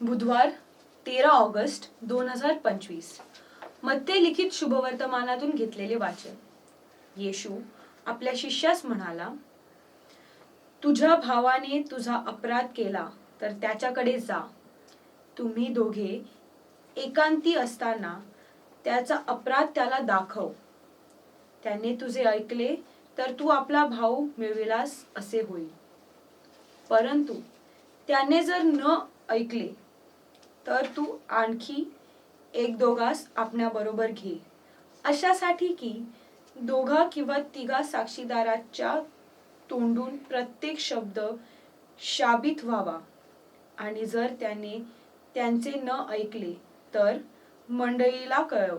बुधवार तेरा ऑगस्ट दोन हजार पंचवीस. मत्ते लिखित शुभवर्तमानातून घेतलेले वाचन. येशू आपल्या शिष्यास म्हणाला तुझ्या भावाने तुझा अपराध केला तर त्याच्याकडे जा. तुम्ही दोघे एकांती असताना त्याचा अपराध त्याला दाखव. त्याने तुझे ऐकले तर तू आपला भाऊ मिळविलास असे होईल. परंतु त्याने जर न ऐकले तर तू आणखी एक दोघास आपणाबरोबर घे. अशासाठी की दोघा किंवा तिघा साक्षीदाराच्या तोंडून प्रत्येक शब्द शाबित व्हावा. आणि जर त्याने त्यांचे न ऐकले तर मंडळीला कळव.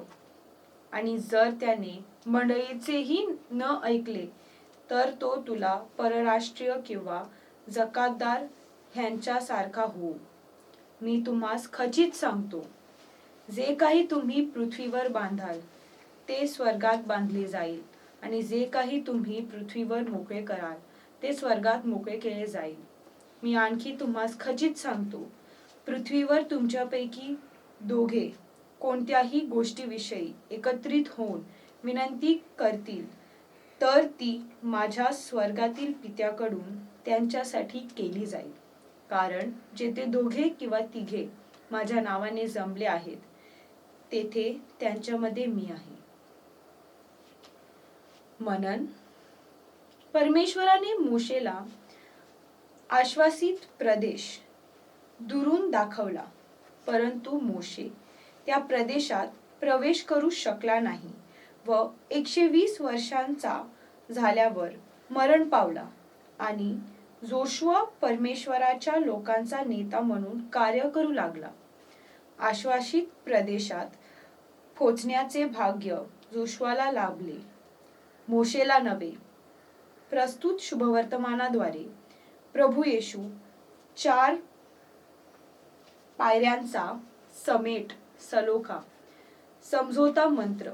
आणि जर त्याने मंडळीचेही न ऐकले तर तो तुला परराष्ट्रीय किंवा जकातदार ह्यांच्यासारखा होऊ. मी तुम्हास खचित सांगतो. जे काही तुम्ही पृथ्वीवर बांधाल ते स्वर्गात बांधले जाईल आणि जे काही तुम्ही पृथ्वीवर मोकळे कराल ते स्वर्गात मोकळे केले जाईल. मी आणखी तुम्हास खचित सांगतो पृथ्वीवर तुमच्यापैकी दोघे कोणत्याही गोष्टीविषयी एकत्रित होऊन विनंती करतील तर ती माझ्या स्वर्गातील पित्याकडून त्यांच्यासाठी केली जाईल. कारण जेथे दोघे किंवा तिघे माझ्या नावाने जमले आहेत तेथे त्यांच्यामध्ये मी आहे. मनन परमेश्वराने मोशेला आश्वासित प्रदेश दुरून दाखवला परंतु मोशे त्या प्रदेशात प्रवेश करू शकला नाही व एकशे वीस वर्षांचा झाल्यावर मरण पावला आणि जोशुआ परमेश्वराच्या लोकांचा नेता म्हणून कार्य करू लागला. आश्वासित प्रदेशात पोचण्याचे भाग्य जोशुआला लाभले. मोशेला नव्हे प्रस्तुत शुभवर्तमानाद्वारे प्रभू येशू चार पायऱ्यांचा समेट सलोखा समझोता मंत्र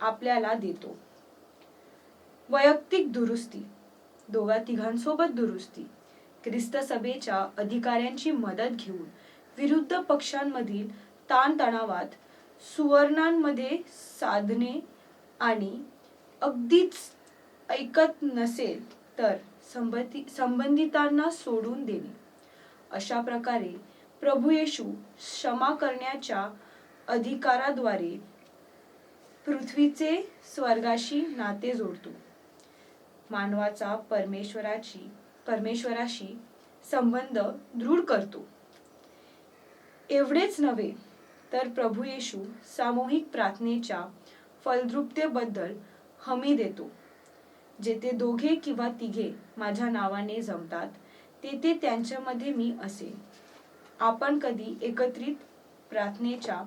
आपल्याला देतो. वैयक्तिक दुरुस्ती दोघा तिघांसोबत दुरुस्ती. ख्रिस्त सभेच्या अधिकाऱ्यांची मदत घेऊन विरुद्ध पक्षांमधील ताणतणावात सुवर्णांमध्ये साधने आणि अगदीच ऐकत नसेल तर संबंधी संबंधितांना सोडून देणे. अशा प्रकारे प्रभू येशू क्षमा करण्याच्या अधिकाराद्वारे पृथ्वीचे स्वर्गाशी नाते जोडतो. मानवाचा परमेश्वराची परमेश्वराशी संबंध दृढ करतो. एवढेच नव्हे तर प्रभू येशू सामूहिक प्रार्थनेच्या फलद्रुपतेबद्दल हमी देतो. जेथे दोघे किंवा तिघे माझ्या नावाने जमतात तेथे त्यांच्यामध्ये मी असेन. आपण कधी एकत्रित प्रार्थनेच्या